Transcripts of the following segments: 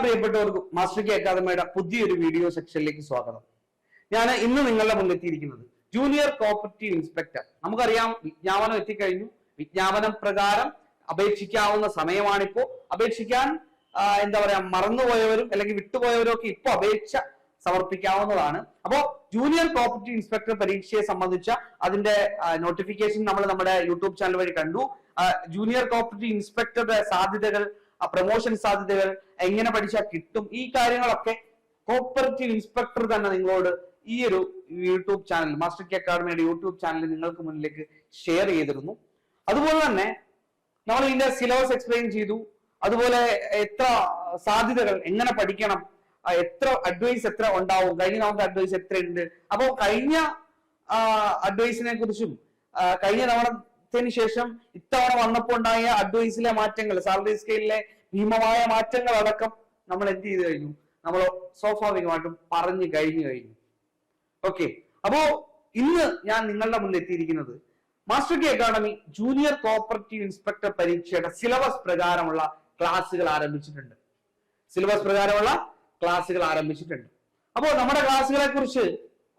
പ്രിയപ്പെട്ടവർക്കും master K അക്കാദമിയുടെ പുതിയൊരു വീഡിയോ സെക്ഷനിലേക്ക് സ്വാഗതം. ഞാൻ ഇന്ന് നിങ്ങളുടെ മുന്നിൽ എത്തിയിരിക്കുന്നത് ജൂനിയർ കോപ്പറേറ്റീവ് ഇൻസ്പെക്ടർ. നമുക്കറിയാം വിജ്ഞാപനം എത്തിക്കഴിഞ്ഞു. വിജ്ഞാപനം പ്രകാരം അപേക്ഷിക്കാവുന്ന സമയമാണിപ്പോ. അപേക്ഷിക്കാൻ എന്താ പറയാ മറന്നുപോയവരും അല്ലെങ്കിൽ വിട്ടുപോയവരും ഒക്കെ ഇപ്പൊ അപേക്ഷ സമർപ്പിക്കാവുന്നതാണ്. അപ്പോ ജൂനിയർ പ്രോപ്പർട്ടി ഇൻസ്പെക്ടർ പരീക്ഷയെ സംബന്ധിച്ച അതിന്റെ നോട്ടിഫിക്കേഷൻ നമ്മൾ നമ്മുടെ യൂട്യൂബ് ചാനൽ വഴി കണ്ടു. ജൂനിയർ പ്രോപ്പർട്ടി ഇൻസ്പെക്ടറുടെ സാധ്യതകൾ പ്രൊമോഷൻ സാധ്യതകൾ എങ്ങനെ പഠിച്ചാൽ കിട്ടും? ഈ കാര്യങ്ങളൊക്കെ കോപ്പറേറ്റീവ് ഇൻസ്പെക്ടർ തന്നെ നിങ്ങളോട് ഈ ഒരു യൂട്യൂബ് ചാനൽ മാസ്റ്റർ കെ അക്കാഡമിയുടെ യൂട്യൂബ് ചാനൽ നിങ്ങൾക്ക് മുന്നിലേക്ക് ഷെയർ ചെയ്തിരുന്നു. അതുപോലെ തന്നെ നമ്മൾ ഇതിന്റെ സിലബസ് എക്സ്പ്ലെയിൻ ചെയ്തു. അതുപോലെ എത്ര സാധ്യതകൾ എങ്ങനെ പഠിക്കണം എത്ര അഡ്വൈസ് എത്ര ഉണ്ടാവും കഴിഞ്ഞ നമുക്ക് അഡ്വൈസ് എത്ര ഉണ്ട് അപ്പോൾ കഴിഞ്ഞ അഡ്വൈസിനെ കുറിച്ചും കഴിഞ്ഞ തവണത്തിന് ശേഷം ഇത്തവണ വന്നപ്പോൾ ഉണ്ടായ അഡ്വൈസിലെ മാറ്റങ്ങൾ സാലറി സ്കെയിലിലെ ഭീമമായ മാറ്റങ്ങൾ അടക്കം നമ്മൾ എന്ത് ചെയ്തു കഴിഞ്ഞു? നമ്മൾ സ്വാഭാവികമായിട്ടും പറഞ്ഞു കഴിഞ്ഞു കഴിഞ്ഞു. ഓക്കെ അപ്പോ ഇന്ന് ഞാൻ നിങ്ങളുടെ മുന്നിൽ എത്തിയിരിക്കുന്നത് Master K Academy junior cooperative inspector പരീക്ഷയുടെ സിലബസ് പ്രകാരമുള്ള ക്ലാസ്സുകൾ ആരംഭിച്ചിട്ടുണ്ട്. സിലബസ് പ്രകാരമുള്ള ക്ലാസ്സുകൾ ആരംഭിച്ചിട്ടുണ്ട്. അപ്പോൾ നമ്മുടെ ക്ലാസ്സുകളെ കുറിച്ച്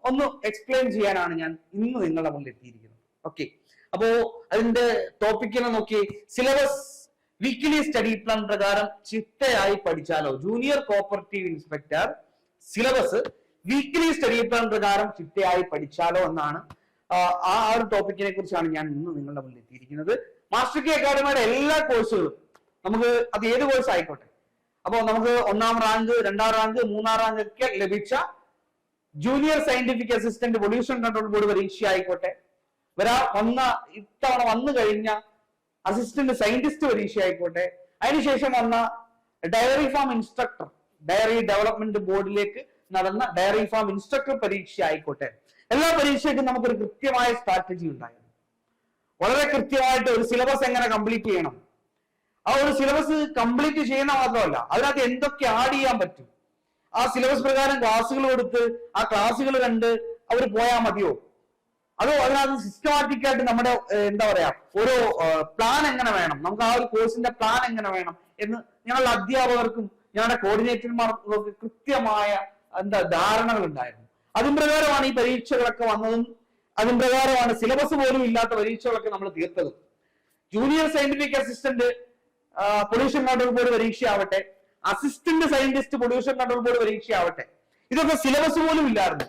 ഒന്ന് എക്സ്പ്ലെയിൻ ചെയ്യാനാണ് ഞാൻ ഇന്ന് നിങ്ങളുടെ മുന്നിൽ എത്തിയിരിക്കുന്നത്. ഓക്കെ അപ്പോ അതിന്റെ ടോപ്പിക്കിനെ നോക്കി. സിലബസ് വീക്കിലി സ്റ്റഡി പ്ലാൻ പ്രകാരം ചിട്ടയായി പഠിച്ചാലോ? Junior cooperative inspector syllabus weekly study plan പ്രകാരം ചിട്ടയായി പഠിച്ചാലോ എന്നാണ് ആ, ഒരു ടോപ്പിക്കിനെ കുറിച്ചാണ് ഞാൻ ഇന്ന് നിങ്ങളുടെ മുന്നിൽ എത്തിയിരിക്കുന്നത്. മാസ്റ്റർ കെ അക്കാഡമിയുടെ എല്ലാ കോഴ്സുകളും നമുക്ക് അത് ഏത് കോഴ്സ് ആയിക്കോട്ടെ? അപ്പോ നമുക്ക് ഒന്നാം റാങ്ക് രണ്ടാം റാങ്ക് മൂന്നാം റാങ്ക് ഒക്കെ ലഭിച്ച junior scientific assistant pollution control board പരീക്ഷ ആയിക്കോട്ടെ വരാ വന്ന ഇത്തവണ വന്നു കഴിഞ്ഞ അസിസ്റ്റന്റ് സയന്റിസ്റ്റ് പരീക്ഷ ആയിക്കോട്ടെ അതിനുശേഷം വന്ന dairy farm instructor dairy development ബോർഡിലേക്ക് നടന്ന ഡയറി ഫാം ഇൻസ്ട്രക്ടർ പരീക്ഷ ആയിക്കോട്ടെ എല്ലാ പരീക്ഷയ്ക്കും നമുക്കൊരു കൃത്യമായ സ്ട്രാറ്റജി ഉണ്ടായിരുന്നു. വളരെ കൃത്യമായിട്ട് ഒരു സിലബസ് എങ്ങനെ കംപ്ലീറ്റ് ചെയ്യണം? ആ ഒരു സിലബസ് കംപ്ലീറ്റ് ചെയ്യുന്ന മാത്രമല്ല അതിനകത്ത് എന്തൊക്കെ ആഡ് ചെയ്യാൻ പറ്റും? ആ സിലബസ് പ്രകാരം ക്ലാസ്സുകൾ കൊടുത്ത് ആ ക്ലാസ്സുകൾ കണ്ട് അവർ പോയാൽ മതിയോ? അതോ അതിനകത്ത് സിസ്റ്റമാറ്റിക് ആയിട്ട് നമ്മുടെ എന്താ പറയാ ഒരു പ്ലാൻ എങ്ങനെ വേണം? നമുക്ക് ആ ഒരു കോഴ്സിന്റെ പ്ലാൻ എങ്ങനെ വേണം? എന്ന് ഞങ്ങളുടെ അധ്യാപകർക്കും ഞങ്ങളുടെ കോർഡിനേറ്റർമാർക്കും ഒക്കെ കൃത്യമായ എന്താ ധാരണകൾ ഉണ്ടായിരുന്നു അതിൻ പ്രകാരമാണ് ഈ പരീക്ഷകളൊക്കെ വന്നതും അതിൻ പ്രകാരമാണ് സിലബസ് പോലും ഇല്ലാത്ത പരീക്ഷകളൊക്കെ നമ്മൾ തീർത്തതും. Junior scientific assistant pollution control board പരീക്ഷയാവട്ടെ assistant scientist pollution control board പരീക്ഷയാവട്ടെ ഇതൊക്കെ സിലബസ് പോലും ഇല്ലായിരുന്നു.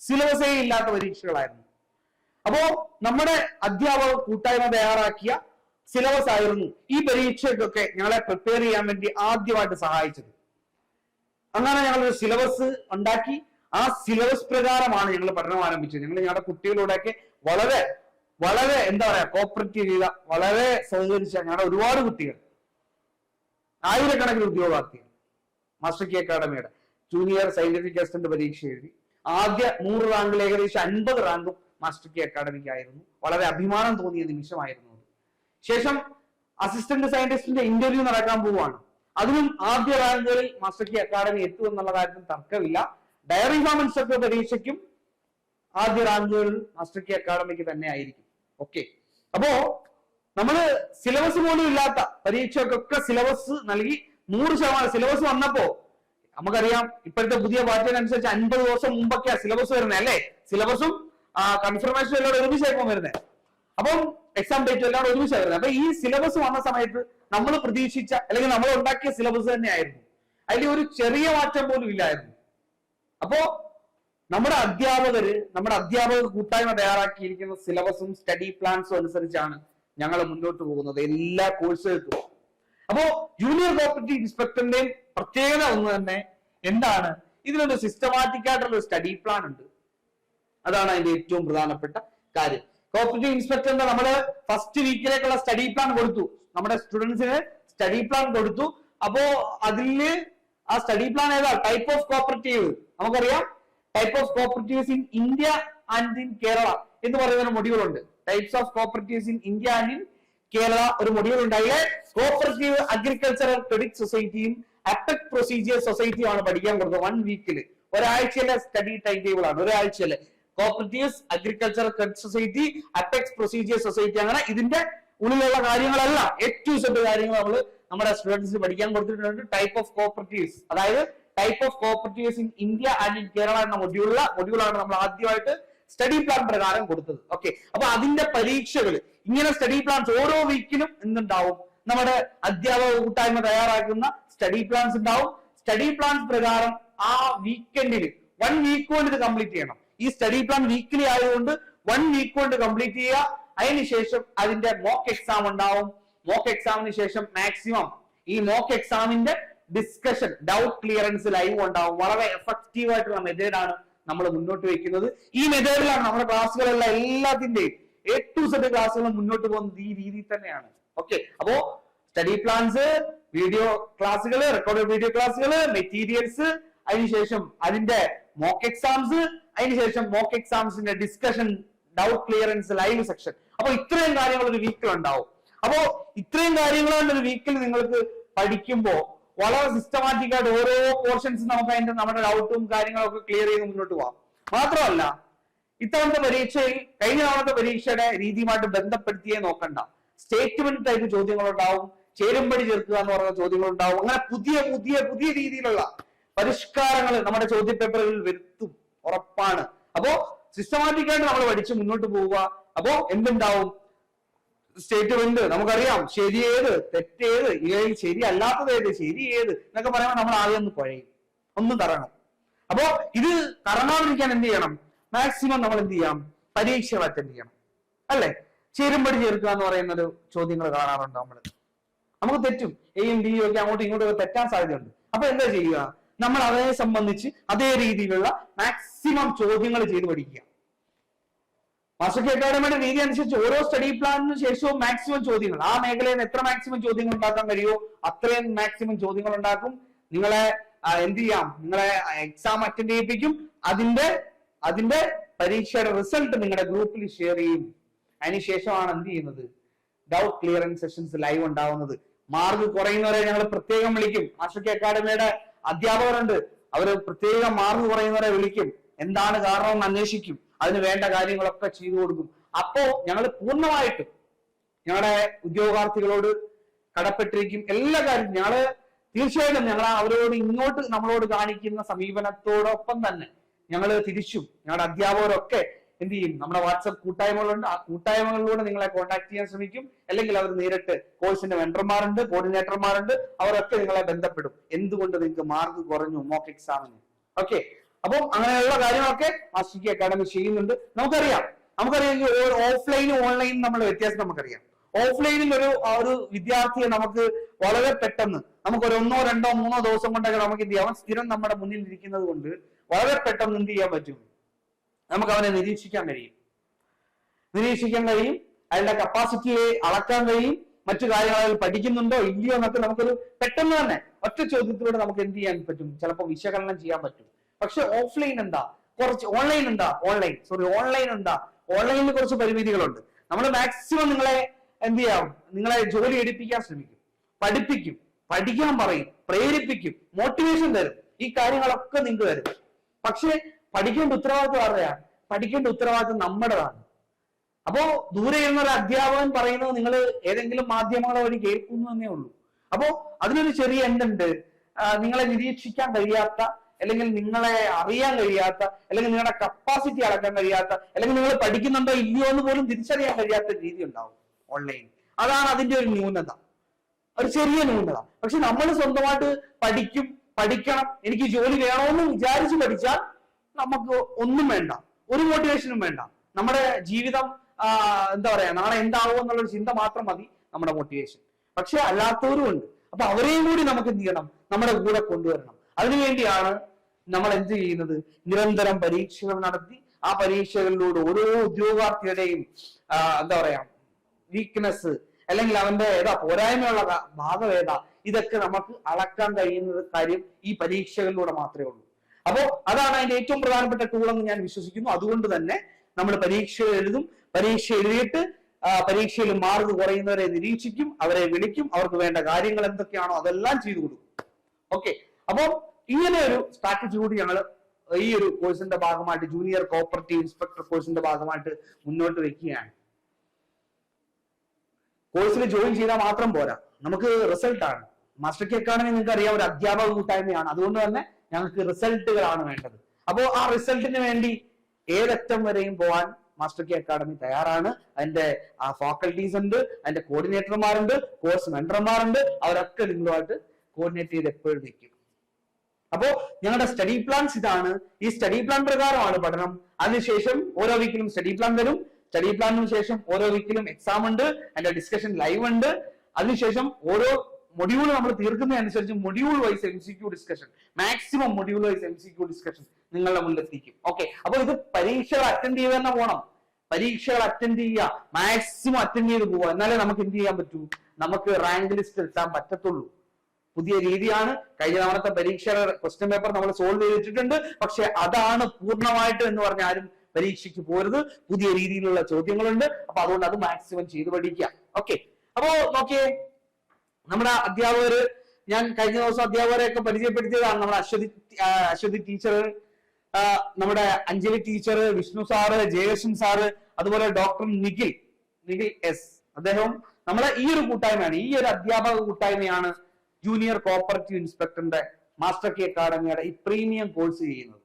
സിലബസേ ഇല്ലാത്ത പരീക്ഷകളായിരുന്നു. അപ്പോ നമ്മുടെ അധ്യാപക കൂട്ടായ്മ തയ്യാറാക്കിയ സിലബസ് ആയിരുന്നു ഈ പരീക്ഷയ്ക്കൊക്കെ ഞങ്ങളെ പ്രിപ്പയർ ചെയ്യാൻ വേണ്ടി ആദ്യമായിട്ട് സഹായിച്ചത്. അങ്ങനെ ഞങ്ങൾ ഒരു സിലബസ് ഉണ്ടാക്കി. ആ സിലബസ് പ്രകാരമാണ് ഞങ്ങൾ പഠനം ആരംഭിച്ചത്. ഞങ്ങൾ ഞങ്ങളുടെ കുട്ടികളോടൊക്കെ വളരെ വളരെ എന്താ പറയാ കോപ്പറേറ്റ് ചെയ്ത വളരെ സഹകരിച്ച ഞങ്ങളുടെ ഒരുപാട് കുട്ടികൾ. ആയിരക്കണക്കിന് ഉദ്യോഗാർത്ഥികൾ. മാസ്റ്റർ കെ അക്കാഡമിയുടെ ജൂനിയർ സയന്റിഫിക് അസിസ്റ്റന്റ് പരീക്ഷ എഴുതി. ആദ്യ നൂറ് റാങ്കിൽ ഏകദേശം അൻപത് റാങ്കും മാസ്റ്റർ കെ അക്കാഡമിക്ക് ആയിരുന്നു വളരെ അഭിമാനം തോന്നിയ നിമിഷമായിരുന്നു ശേഷം അസിസ്റ്റന്റ് സയന്റിസ്റ്റിന്റെ ഇന്റർവ്യൂ നടക്കാൻ പോവുകയാണ്. അതിനും ആദ്യ റാങ്കുകളിൽ മാസ്റ്റർ കെ അക്കാഡമി എത്തും എന്നുള്ള കാര്യത്തിൽ തർക്കമില്ല. ഡയറി ഫാം ഇൻസ്ട്രക്ടർ പരീക്ഷയ്ക്കും ആദ്യ റാങ്കുകളിൽ മാസ്റ്റർ കെ അക്കാഡമിക്ക് തന്നെ ആയിരിക്കും. ഓക്കെ അപ്പോ നമ്മൾ സിലബസ് പോലും ഇല്ലാത്ത പരീക്ഷയ്ക്കൊക്കെ സിലബസ് നൽകി നൂറ് ശതമാനം സിലബസ് വന്നപ്പോ നമുക്കറിയാം ഇപ്പോഴത്തെ പുതിയ പാറ്റേൺ അനുസരിച്ച് അൻപത് ദിവസം മുമ്പൊക്കെയാ സിലബസ് വരുന്നത് അല്ലേ? സിലബസും കൺഫർമേഷൻ എല്ലാം ഒരുമിച്ചായിരിക്കും വരുന്നത് അപ്പം എക്സാം ഡേറ്റ് എല്ലാം ഒരുമിച്ചാണ് വരുന്നത് അപ്പൊ ഈ സിലബസ് വന്ന സമയത്ത് നമ്മൾ പ്രതീക്ഷിച്ച അല്ലെങ്കിൽ നമ്മൾ ഉണ്ടാക്കിയ സിലബസ് തന്നെയായിരുന്നു. അതിൽ ഒരു ചെറിയ മാറ്റം പോലും ഇല്ലായിരുന്നു. അപ്പോ നമ്മുടെ അധ്യാപകര് നമ്മുടെ അധ്യാപക കൂട്ടായ്മ തയ്യാറാക്കിയിരിക്കുന്ന സിലബസും സ്റ്റഡി പ്ലാൻസും അനുസരിച്ചാണ് ഞങ്ങൾ മുന്നോട്ട് പോകുന്നത്. എല്ലാ കോഴ്സുകൾക്കും അപ്പോ ജൂനിയർ പ്രോപ്പർട്ടി ഇൻസ്പെക്ടറിന്റെയും പ്രത്യേകത ഒന്ന് തന്നെ എന്താണ്? ഇതിനൊരു സിസ്റ്റമാറ്റിക് ആയിട്ടുള്ള സ്റ്റഡി പ്ലാൻ ഉണ്ട്. അതാണ് അതിന്റെ ഏറ്റവും പ്രധാനപ്പെട്ട കാര്യം. കോപ്പറേറ്റീവ് ഇൻസ്പെക്ടറിന്റെ നമ്മൾ ഫസ്റ്റ് വീക്കിലേക്കുള്ള സ്റ്റഡി പ്ലാൻ കൊടുത്തു. നമ്മുടെ സ്റ്റുഡൻസിന് സ്റ്റഡി പ്ലാൻ കൊടുത്തു. അപ്പോ അതിൽ ആ സ്റ്റഡി പ്ലാൻ ഏതാ? ടൈപ്പ് ഓഫ് കോപ്പറേറ്റീവ് നമുക്കറിയാം. Type of cooperatives in India and in Kerala എന്ന് പറയുന്ന ഉണ്ട്. Types of cooperatives in India and in Kerala ഒരു മൊഡ്യൂൾ ഉണ്ട്. അതിലെ കോപ്പറേറ്റീവ് അഗ്രികൾച്ചറൽ ക്രെഡിറ്റ് സൊസൈറ്റിയും അപ്പക് പ്രൊസീജിയർ സൊസൈറ്റിയും ആണ് പഠിക്കാൻ കൊടുത്തത്. വൺ വീക്കിൽ ഒരാഴ്ചയിലെ സ്റ്റഡി ടൈം ടേബിൾ ആണ്. ഒരാഴ്ചയിലെ. Cooperatives agriculture credit society apex procedure society അങ്ങനെ ഇതിന്റെ ഉള്ളിലുള്ള കാര്യങ്ങളല്ല ഏറ്റവും സെറ്റ് കാര്യങ്ങൾ നമ്മൾ നമ്മുടെ സ്റ്റുഡൻസിന് പഠിക്കാൻ കൊടുത്തിട്ടുണ്ട്. ടൈപ്പ് ഓഫ് കോപ്പറേറ്റീവ്സ് അതായത് type of cooperatives in India and in Kerala എന്ന മൊഡ്യൂളിലെ മൊഡ്യൂളാണ് നമ്മൾ ആദ്യമായിട്ട് സ്റ്റഡി പ്ലാൻ പ്രകാരം കൊടുത്തത്. ഓക്കെ അപ്പൊ അതിന്റെ പരീക്ഷകൾ ഇങ്ങനെ സ്റ്റഡി പ്ലാൻസ് ഓരോ വീക്കിലും എന്തുണ്ടാവും? നമ്മുടെ അധ്യാപക കൂട്ടായ്മ തയ്യാറാക്കുന്ന സ്റ്റഡി പ്ലാൻസ് ഉണ്ടാവും. സ്റ്റഡി പ്ലാൻസ് പ്രകാരം ആ വീക്കെൻഡിൽ വൺ വീക്ക് കൊണ്ട് ഇത് കംപ്ലീറ്റ് ചെയ്യണം. ഈ സ്റ്റഡി പ്ലാൻ വീക്കിലി ആയതുകൊണ്ട് വൺ വീക്ക് കൊണ്ട് കംപ്ലീറ്റ് ചെയ്യുക. അതിനുശേഷം അതിന്റെ മോക്ക് എക്സാം ഉണ്ടാവും. മോക്ക് എക്സാമിന് ശേഷം മാക്സിമം ഈ മോക്ക് എക്സാമിന്റെ ഡിസ്കഷൻ ഡൗട്ട് ക്ലിയറൻസ് ലൈവ് ഉണ്ടാവും. വളരെ എഫക്റ്റീവ് ആയിട്ടുള്ള മെത്തേഡാണ് നമ്മൾ മുന്നോട്ട് വെക്കുന്നത്. ഈ മെത്തേഡിലാണ് നമ്മുടെ ക്ലാസ്സുകളുള്ള എല്ലാത്തിന്റെയും എ ടു സെഡ് ക്ലാസ്സുകളും മുന്നോട്ട് പോകുന്നത് ഈ രീതിയിൽ തന്നെയാണ്. ഓക്കെ അപ്പോ സ്റ്റഡി പ്ലാൻസ് വീഡിയോ ക്ലാസ്സുകൾ റെക്കോർഡ് വീഡിയോ ക്ലാസ്സുകൾ മെറ്റീരിയൽസ് അതിനുശേഷം അതിന്റെ മോക്ക് എക്സാംസ് അതിനുശേഷം mock എക്സാംസിന്റെ discussion doubt clearance live section അപ്പൊ ഇത്രയും കാര്യങ്ങൾ ഒരു വീക്കിൽ ഉണ്ടാവും. അപ്പോ ഇത്രയും കാര്യങ്ങളുണ്ട് ഒരു വീക്കിൽ നിങ്ങൾക്ക് പഠിക്കുമ്പോൾ വളരെ സിസ്റ്റമാറ്റിക് ആയിട്ട് ഓരോ പോർഷൻസ് നമുക്ക് അതിന്റെ നമ്മുടെ ഡൗട്ടും കാര്യങ്ങളൊക്കെ ക്ലിയർ ചെയ്ത് മുന്നോട്ട് പോവാം. മാത്രമല്ല ഇത്തവണത്തെ പരീക്ഷയിൽ കഴിഞ്ഞ തവണത്തെ പരീക്ഷയുടെ രീതിയുമായിട്ട് ബന്ധപ്പെടുത്തിയേ നോക്കണ്ട. സ്റ്റേറ്റ്മെന്റ് ടൈപ്പ് ചോദ്യങ്ങൾ ഉണ്ടാവും ചേരുംപടി ചേർക്കുക എന്ന് പറയുന്ന ചോദ്യങ്ങളുണ്ടാവും. അങ്ങനെ പുതിയ പുതിയ പുതിയ രീതിയിലുള്ള പരിഷ്കാരങ്ങൾ നമ്മുടെ ചോദ്യ പേപ്പറുകളിൽ വരുത്തും. ഉറപ്പാണ്. അപ്പോ സിസ്റ്റമാറ്റിക് ആയിട്ട് നമ്മൾ പഠിച്ച് മുന്നോട്ട് പോവുക. അപ്പോ എന്തുണ്ടാവും? സ്റ്റേറ്റ്മെന്റ് നമുക്കറിയാം. ശരി ഏത്? തെറ്റേത് അല്ലാത്തത് ഏത്? ശരി ഏത്? എന്നൊക്കെ പറയുമ്പോൾ നമ്മൾ ആദ്യം ഒന്ന് കുഴയും. ഒന്ന് തരണം. അപ്പോ ഇത് കറങ്ങാതിരിക്കാൻ എന്ത് ചെയ്യണം? മാക്സിമം നമ്മൾ എന്ത് ചെയ്യാം? പരീക്ഷകൾ അറ്റൻഡ് ചെയ്യണം. അല്ലെ? ചേരുംപടി ചേർക്കുക എന്ന് പറയുന്ന ഒരു ചോദ്യങ്ങൾ കാണാറുണ്ട് നമ്മൾ നമുക്ക് തെറ്റും. എയും ബിയും ഒക്കെ അങ്ങോട്ടും ഇങ്ങോട്ടും തെറ്റാൻ സാധ്യതയുണ്ട്. അപ്പൊ എന്താ ചെയ്യുക? നമ്മൾ അതേ സംബന്ധിച്ച് അതേ രീതിയിലുള്ള മാക്സിമം ചോദ്യങ്ങൾ ചെയ്ത് പഠിക്കുക. മാസ്റ്റർ അക്കാഡമിയുടെ രീതി അനുസരിച്ച് ഓരോ സ്റ്റഡി പ്ലാനിന് ശേഷവും മാക്സിമം ചോദ്യങ്ങൾ. ആ മേഖലയിൽ നിന്ന് എത്ര മാക്സിമം ചോദ്യങ്ങൾ ഉണ്ടാക്കാൻ കഴിയുമോ അത്രയും മാക്സിമം ചോദ്യങ്ങൾ ഉണ്ടാക്കും. നിങ്ങളെ എന്ത് ചെയ്യാം? നിങ്ങളെ എക്സാം അറ്റൻഡ് ചെയ്യിപ്പിക്കും. അതിന്റെ അതിന്റെ പരീക്ഷയുടെ റിസൾട്ട് നിങ്ങളുടെ ഗ്രൂപ്പിൽ ഷെയർ ചെയ്യും. അതിനുശേഷമാണ് എന്ത് ചെയ്യുന്നത്? ഡൗട്ട് ക്ലിയറൻസ് സെഷൻസ് ലൈവ് ഉണ്ടാവുന്നത്. മാർക്ക് കുറയുന്നവരെ ഞങ്ങൾ പ്രത്യേകം വിളിക്കും. മാസ്റ്റർ അക്കാഡമിയുടെ അധ്യാപകരുണ്ട്. അവർ പ്രത്യേകം മാർക്ക് കുറയുന്നവരെ വിളിക്കും. എന്താണ് കാരണം എന്ന് അന്വേഷിക്കും. അതിന് വേണ്ട കാര്യങ്ങളൊക്കെ ചെയ്തു കൊടുക്കും. അപ്പോ ഞങ്ങൾ പൂർണമായിട്ട് ഞങ്ങളുടെ ഉദ്യോഗാർത്ഥികളോട് കടപ്പെട്ടിരിക്കും. എല്ലാ കാര്യവും ഞങ്ങൾ തീർച്ചയായിട്ടും ഞങ്ങൾ അവരോട് ഇങ്ങോട്ട് നമ്മളോട് കാണിക്കുന്ന സമീപനത്തോടൊപ്പം തന്നെ ഞങ്ങൾ തിരിച്ചും ഞങ്ങളുടെ അധ്യാപകരൊക്കെ എന്ത് ചെയ്യും? നമ്മുടെ വാട്സപ്പ് കൂട്ടായ്മകളുണ്ട്. ആ കൂട്ടായ്മകളിലൂടെ നിങ്ങളെ കോൺടാക്ട് ചെയ്യാൻ ശ്രമിക്കും. അല്ലെങ്കിൽ അവർ നേരിട്ട് കോഴ്സിന്റെ വെണ്ടർമാരുണ്ട് കോർഡിനേറ്റർമാരുണ്ട് അവരൊക്കെ നിങ്ങളെ ബന്ധപ്പെടും. എന്തുകൊണ്ട് നിങ്ങൾക്ക് മാർക്ക് കുറഞ്ഞു? മോക്ക് എക്സാമിന് ഓക്കെ അപ്പം അങ്ങനെയുള്ള കാര്യങ്ങളൊക്കെ മാസ്റ്റിക്ക് അക്കാഡമി ചെയ്യുന്നുണ്ട്. നമുക്കറിയാം. നമുക്കറിയാം ഓഫ്ലൈനും ഓൺലൈനും നമ്മൾ വ്യത്യാസം നമുക്കറിയാം. ഓഫ്ലൈനിൽ ഒരു ഒരു വിദ്യാർത്ഥിയെ നമുക്ക് വളരെ പെട്ടെന്ന് നമുക്ക് ഒരു ഒന്നോ രണ്ടോ മൂന്നോ ദിവസം കൊണ്ടൊക്കെ നമുക്ക് എന്ത് ചെയ്യാം? സ്ഥിരം നമ്മുടെ മുന്നിൽ ഇരിക്കുന്നത് കൊണ്ട് വളരെ പെട്ടെന്ന് എന്ത് ചെയ്യാൻ പറ്റും? നമുക്ക് അവനെ നിരീക്ഷിക്കാൻ കഴിയും. നിരീക്ഷിക്കാൻ കഴിയും അയാളുടെ കപ്പാസിറ്റിയെ അളക്കാൻ കഴിയും മറ്റു കാര്യങ്ങൾ അയാൾ പഠിക്കുന്നുണ്ടോ ഇല്ലയോ എന്നൊക്കെ നമുക്കൊരു പെട്ടെന്ന് തന്നെ ഒറ്റ ചോദ്യത്തിലൂടെ നമുക്ക് എന്ത് ചെയ്യാൻ പറ്റും? ചിലപ്പോൾ വിശകലനം ചെയ്യാൻ പറ്റും. പക്ഷെ ഓഫ്ലൈൻ എന്താ? കുറച്ച് ഓൺലൈൻ എന്താ? ഓൺലൈൻ സോറി ഓൺലൈൻ എന്താ? ഓൺലൈനിൽ കുറച്ച് പരിമിതികളുണ്ട്. നമ്മൾ മാക്സിമം നിങ്ങളെ എന്ത് ചെയ്യാം? നിങ്ങളെ ജോലി എടുപ്പിക്കാൻ ശ്രമിക്കും. പഠിപ്പിക്കും. പഠിക്കാൻ പറയും. പ്രേരിപ്പിക്കും. മോട്ടിവേഷൻ തരും. ഈ കാര്യങ്ങളൊക്കെ നിങ്ങൾക്ക് തരും. പക്ഷെ പഠിക്കേണ്ട ഉത്തരവാദിത്വം ആരുടെയാണ് പഠിക്കേണ്ട ഉത്തരവാദിത്വം നമ്മുടേതാണ്. അപ്പോ ദൂരെ ഇരുന്ന ഒരു അധ്യാപകൻ പറയുന്നത് നിങ്ങൾ ഏതെങ്കിലും മാധ്യമങ്ങളെ വഴി കേൾക്കുന്നു എന്നേ ഉള്ളൂ. അപ്പോ അതിനൊരു ചെറിയ എന്തുണ്ട് നിങ്ങളെ നിരീക്ഷിക്കാൻ കഴിയാത്ത അല്ലെങ്കിൽ നിങ്ങളെ അറിയാൻ കഴിയാത്ത അല്ലെങ്കിൽ നിങ്ങളുടെ കപ്പാസിറ്റി അളക്കാൻ കഴിയാത്ത അല്ലെങ്കിൽ നിങ്ങൾ പഠിക്കുന്നുണ്ടോ ഇല്ലയോ എന്ന് പോലും തിരിച്ചറിയാൻ കഴിയാത്ത രീതി ഉണ്ടാവും ഓൺലൈൻ അതാണ് അതിന്റെ ഒരു ന്യൂനത. ഒരു ചെറിയ ന്യൂനത. പക്ഷെ നമ്മൾ സ്വന്തമായിട്ട് പഠിക്കും പഠിക്കണം എനിക്ക് ജോലി വേണമെന്ന് വിചാരിച്ച് പഠിച്ചാൽ നമുക്ക് ഒന്നും വേണ്ട. ഒരു മോട്ടിവേഷനും വേണ്ട. നമ്മുടെ ജീവിതം എന്താ പറയാ നാളെ എന്താവും എന്നുള്ളൊരു ചിന്ത മാത്രം മതി നമ്മുടെ മോട്ടിവേഷൻ പക്ഷെ അല്ലാത്തവരും ഉണ്ട്. അപ്പൊ അവരെയും കൂടി നമുക്ക് എന്ത് ചെയ്യണം? നമ്മുടെ കൂടെ കൊണ്ടുവരണം. അതിനുവേണ്ടിയാണ് നമ്മൾ എന്ത് ചെയ്യുന്നത്? നിരന്തരം പരീക്ഷകൾ നടത്തി ആ പരീക്ഷകളിലൂടെ ഓരോ ഉദ്യോഗാർത്ഥിയുടെയും എന്താ പറയാ വീക്ക്നെസ് അല്ലെങ്കിൽ അവന്റെ ഏതാ പോരായ്മയുള്ള ഭാഗം ഏതാ? ഇതൊക്കെ നമുക്ക് അളക്കാൻ കഴിയുന്ന കാര്യം ഈ പരീക്ഷകളിലൂടെ മാത്രമേ ഉള്ളൂ. അപ്പോ അതാണ് അതിന്റെ ഏറ്റവും പ്രധാനപ്പെട്ട ടൂൾ എന്ന് ഞാൻ വിശ്വസിക്കുന്നു. അതുകൊണ്ട് തന്നെ നമ്മൾ പരീക്ഷ എഴുതും. പരീക്ഷ എഴുതിയിട്ട് പരീക്ഷയിൽ മാർക്ക് കുറയുന്നവരെ നിരീക്ഷിക്കും അവരെ വിളിക്കും അവർക്ക് വേണ്ട കാര്യങ്ങൾ എന്തൊക്കെയാണോ അതെല്ലാം ചെയ്തു കൊടുക്കും. ഓക്കെ അപ്പോ ഇങ്ങനെ ഒരു സ്ട്രാറ്റജി കൂടി ഞങ്ങൾ ഈ ഒരു കോഴ്സിന്റെ ഭാഗമായിട്ട് ജൂനിയർ കോപ്പറേറ്റീവ് ഇൻസ്പെക്ടർ കോഴ്സിന്റെ ഭാഗമായിട്ട് മുന്നോട്ട് വെക്കുകയാണ്. കോഴ്സിൽ ജോയിൻ ചെയ്താൽ മാത്രം പോരാ. നമുക്ക് റിസൾട്ട് ആണ്. മാസ്റ്റർ അക്കാഡമി നിങ്ങൾക്ക് അറിയാം ഒരു അധ്യാപക കൂട്ടായ്മയാണ്. അതുകൊണ്ട് തന്നെ ഞങ്ങൾക്ക് റിസൾട്ടുകളാണ് വേണ്ടത്. അപ്പോ ആ റിസൾട്ടിന് വേണ്ടി ഏതറ്റം വരെയും പോവാൻ മാസ്റ്റർ കെ അക്കാഡമി തയ്യാറാണ്. അതിന്റെ ആ ഫാക്കൽറ്റീസ് ഉണ്ട് അതിന്റെ കോർഡിനേറ്റർമാരുണ്ട് കോഴ്സ് മെന്റർമാരുണ്ട് അവരൊക്കെ നിങ്ങളുമായിട്ട് കോർഡിനേറ്റ് ചെയ്ത് എപ്പോഴും നിൽക്കും. അപ്പോ ഞങ്ങളുടെ സ്റ്റഡി പ്ലാൻസ് ഇതാണ്. ഈ സ്റ്റഡി പ്ലാൻ പ്രകാരമാണ് പഠനം. അതിനുശേഷം ഓരോ വീക്കിലും സ്റ്റഡി പ്ലാൻ വരും. സ്റ്റഡി പ്ലാനിന് ശേഷം ഓരോ വീക്കിലും എക്സാം ഉണ്ട്. അതിന്റെ ഡിസ്കഷൻ ലൈവ് ഉണ്ട്. അതിനുശേഷം ഓരോ മൊഡ്യൂൾ നമ്മൾ തീർക്കുന്നതനുസരിച്ച് module wise M C Q discussion maximum module wise M C Q discussion നിങ്ങളുടെ മുന്നിൽ എത്തിക്കും. ഓക്കെ അപ്പൊ ഇത് പരീക്ഷകൾ അറ്റൻഡ് ചെയ്ത് തന്നെ പോകണം പരീക്ഷകൾ അറ്റൻഡ് ചെയ്യുക. മാക്സിമം അറ്റൻഡ് ചെയ്ത് പോവുക. എന്നാലേ നമുക്ക് എന്ത് ചെയ്യാൻ പറ്റൂ? നമുക്ക് റാങ്ക് ലിസ്റ്റ് എത്താൻ പറ്റത്തുള്ളൂ. പുതിയ രീതിയാണ്. കഴിഞ്ഞ തവണത്തെ പരീക്ഷയുടെ ക്വസ്റ്റ്യൻ പേപ്പർ നമ്മൾ സോൾവ് ചെയ്തിട്ടുണ്ട് പക്ഷെ അതാണ് പൂർണമായിട്ട് എന്ന് പറഞ്ഞ ആരും പരീക്ഷയ്ക്ക് പോരുത്. പുതിയ രീതിയിലുള്ള ചോദ്യങ്ങളുണ്ട്. അപ്പൊ അതുകൊണ്ട് അത് മാക്സിമം ചെയ്ത് പഠിക്കുക. ഓക്കെ അപ്പോ നോക്കിയേ. നമ്മുടെ അധ്യാപകര് ഞാൻ കഴിഞ്ഞ ദിവസം അധ്യാപകരെയൊക്കെ പരിചയപ്പെടുത്തിയതാണ് നമ്മുടെ അശ്വതി അശ്വതി ടീച്ചർ നമ്മുടെ Anjali teacher Vishnu sir Jayakrishnan sir അതുപോലെ ഡോക്ടർ നിഖിൽ നിഖിൽ എസ് അദ്ദേഹം നമ്മുടെ ഈ ഒരു കൂട്ടായ്മയാണ് ഈ ഒരു അധ്യാപക കൂട്ടായ്മയാണ് ജൂനിയർ കോപ്പറേറ്റീവ് ഇൻസ്പെക്ടറിന്റെ മാസ്റ്റർ കെ അക്കാഡമിയുടെ ഈ പ്രീമിയം കോഴ്സ് ചെയ്യുന്നത്.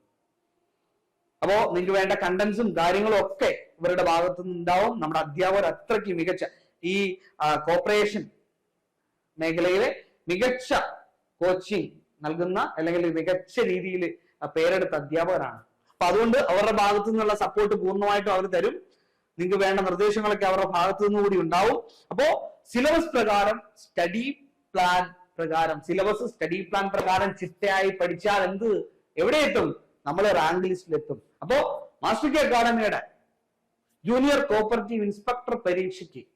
അപ്പോ നിങ്ങൾക്ക് വേണ്ട കണ്ടന്റ്സും കാര്യങ്ങളും ഒക്കെ ഇവരുടെ ഭാഗത്തു നിന്നുണ്ടാവും നമ്മുടെ അധ്യാപകർ അത്രയ്ക്ക് മികച്ച ഈ കോപ്പറേഷൻ മേഖലയിലെ മികച്ച കോച്ചിങ് നൽകുന്ന അല്ലെങ്കിൽ മികച്ച രീതിയിൽ പേരെടുത്ത അധ്യാപകരാണ്. അപ്പൊ അതുകൊണ്ട് അവരുടെ ഭാഗത്തു നിന്നുള്ള സപ്പോർട്ട് പൂർണമായിട്ടും അവർ തരും. നിങ്ങൾക്ക് വേണ്ട നിർദ്ദേശങ്ങളൊക്കെ അവരുടെ ഭാഗത്തു നിന്ന് കൂടി ഉണ്ടാവും. അപ്പോ സിലബസ് പ്രകാരം സ്റ്റഡി പ്ലാൻ പ്രകാരം സിലബസ് സ്റ്റഡി പ്ലാൻ പ്രകാരം ചിട്ടയായി പഠിച്ചാൽ എന്ത്? എവിടെ എത്തും? നമ്മൾ റാങ്ക് ലിസ്റ്റിൽ എത്തും. അപ്പോ മാസ്റ്റർ അക്കാഡമിയുടെ ജൂനിയർ കോപ്പറേറ്റീവ് ഇൻസ്പെക്ടർ പരീക്ഷയ്ക്ക്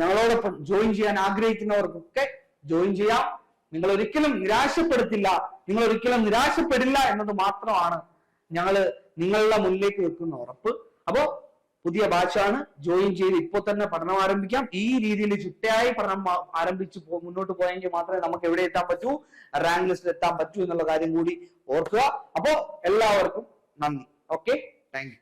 ഞങ്ങളോടൊപ്പം ജോയിൻ ചെയ്യാൻ ആഗ്രഹിക്കുന്നവർക്കൊക്കെ ജോയിൻ ചെയ്യാം. നിങ്ങൾ ഒരിക്കലും നിരാശപ്പെടുത്തില്ല. നിങ്ങൾ ഒരിക്കലും നിരാശപ്പെടില്ല എന്നത് മാത്രമാണ് ഞങ്ങൾ നിങ്ങളുടെ മുന്നിലേക്ക് വെക്കുന്ന ഉറപ്പ്. അപ്പോ പുതിയ ബാച്ചാണ് ജോയിൻ ചെയ്ത് ഇപ്പൊ തന്നെ പഠനം ആരംഭിക്കാം. ഈ രീതിയിൽ ചിട്ടയായി പഠനം ആരംഭിച്ച് മുന്നോട്ട് പോയെങ്കിൽ മാത്രമേ നമുക്ക് എവിടെ എത്താൻ പറ്റൂ? റാങ്ക് ലിസ്റ്റിൽ എത്താൻ പറ്റൂ എന്നുള്ള കാര്യം കൂടി ഓർക്കുക. അപ്പോ എല്ലാവർക്കും നന്ദി. Okay thank